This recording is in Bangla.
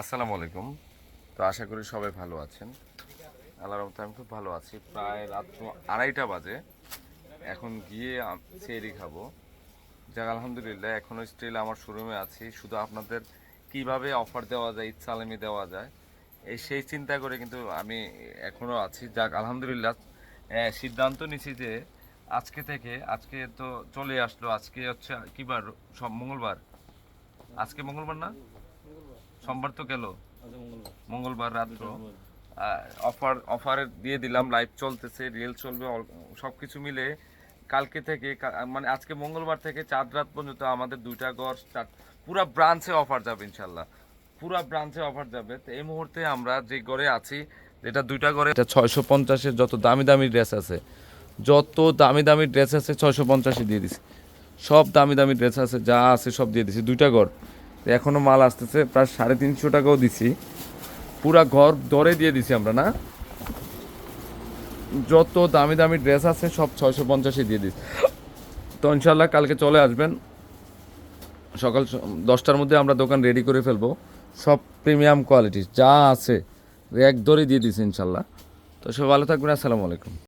আসসালামু আলাইকুম। তো আশা করি সবাই ভালো আছেন। আল্লাহর রহমতে আমি খুব ভালো আছি। প্রায় রাত্র আড়াইটা বাজে। এখন গিয়ে সেরি খাব। যাক, আলহামদুলিল্লাহ এখনও স্টিল আমার শোরুমে আছি। শুধু আপনাদের কীভাবে অফার দেওয়া যায়, ইচ্ছালামি দেওয়া যায়, এই সেই চিন্তা করে কিন্তু আমি এখনও আছি। যাক, আলহামদুলিল্লাহ সিদ্ধান্ত নিছি যে আজকে থেকে, আজকে তো চলে আসলো। আজকে হচ্ছে কি বার সব মঙ্গলবার? আজকে মঙ্গলবার না? সোমবার তো গেল। মঙ্গলবার। রাত্র। অফার অফার দিয়ে দিলাম লাইভ চলতেছে রিয়েল চলবে সব কিছু মিলে কালকে থেকে মানে আজকে মঙ্গলবার থেকে চাঁদ রাত পর্যন্ত আমাদের দুইটা গড় চার পুরা ব্রাঞ্চে অফার যাবে ইনশাল্লাহ। পুরা ব্রাঞ্চে অফার যাবে। তো এই মুহূর্তে আমরা যে গড়ে আছি এটা দুইটা গড়ে এটা ছয়শো পঞ্চাশের যত দামি দামি ড্রেস আছে যত দামি দামি ড্রেস আছে ছয়শো পঞ্চাশে দিয়ে দিছি। সব দামি দামি ড্রেস আছে যা আছে সব দিয়ে দিছি দুইটা ঘর। তো এখনও মাল আসতেছে, প্রায় সাড়ে তিনশো টাকাও দিছি। পুরা ঘর দরে দিয়ে দিছি আমরা, না? যত দামি দামি ড্রেস আছে, সব ছয়শো পঞ্চাশে দিয়ে দিছি। তো ইনশাল্লাহ কালকে চলে আসবেন। সকাল দশটার মধ্যে আমরা দোকান রেডি করে ফেলব। সব প্রিমিয়াম কোয়ালিটি যা আছে, এক দরে দিয়ে দিছি ইনশাল্লাহ তো সব ভালো থাকবেন, আসসালামু আলাইকুম।